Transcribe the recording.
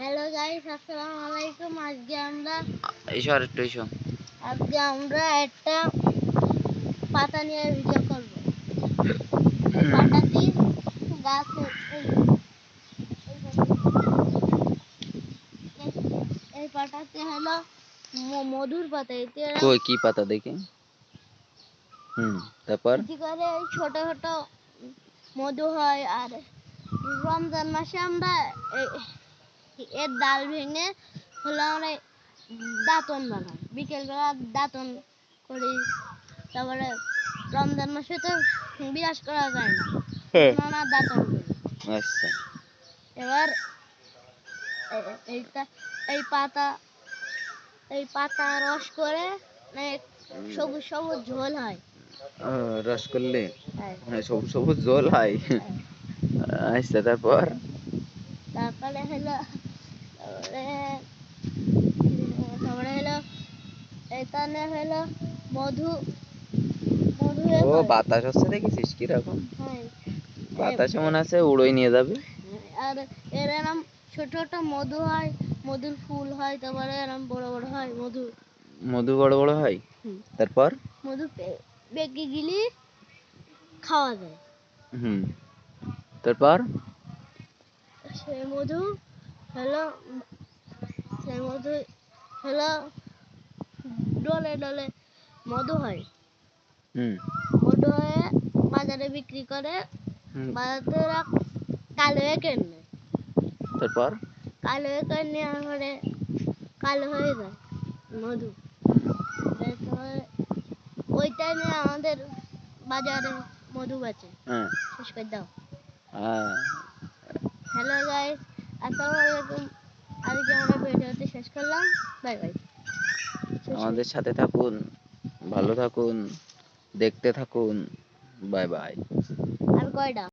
Hello guys আসসালামু আলাইকুম আজকে আমরা এসো আর একটু এসো। আজকে আমরা একটা পাতা নিয়ে ভিডিও করব। এই পাতাটি গাছে এই এই- এই পাতাটি হলো মধুর পাতা। এতে কই কি পাতা দেখি? হুম তারপর? কি করে এই ছোট ছোট মধু হয় আর রমজান মাসে আমরা এর ডাল ভেঙে হলো আমরা দাঁতন বানাই। বিকেলবেলা দাঁতন করি তারপরে রমজান মাসে তো বিরাজ করা যায় না। হ্যাঁ। দাঁতন করি। আচ্ছা। এবার এইটা এই পাতা এই পাতা রস করে মানে সবুজ সবুজ ঝোল হয়। রস করলে? হ্যাঁ। হ্যাঁ সবুজ সবুজ জল হয়। আচ্ছা তারপর? তারপরে হলো তারপরে হলো এখানে হলো মধু মধু ও বাতাস হচ্ছে দেখেছিস? কীরকম? হ্যাঁ। বাতাস এমন আছে উড়োই নিয়ে যাবে। আর এর এরম ছোট ছোট মধু হয় মধুর ফুল হয় তারপরে এরম বড় বড় হয় মধু। মধু বড় বড় হয়। তারপর? মধু পেকে গেলে খাওয়া যায়। হুম। তারপর? সেই মধু হলো সেই মধু হলো ডলে ডলে মধু হয় মধু হয়ে বাজারে বিক্রি করে বাজার কালো হয়ে কেনে তারপর কালো হয়ে কেনে পরে কালো হয়ে যায় মধু ওইটা নিয়ে আমাদের বাজারে মধু বেচে শেষ করে দাও হ্যালো গাইস আসসালামু আলাইকুম। আজকে আমরা ভিডিওটি শেষ করলাম। Bye bye. আমাদের সাথে থাকুন ভালো থাকুন দেখতে থাকুন। Bye bye. আর কয়টা?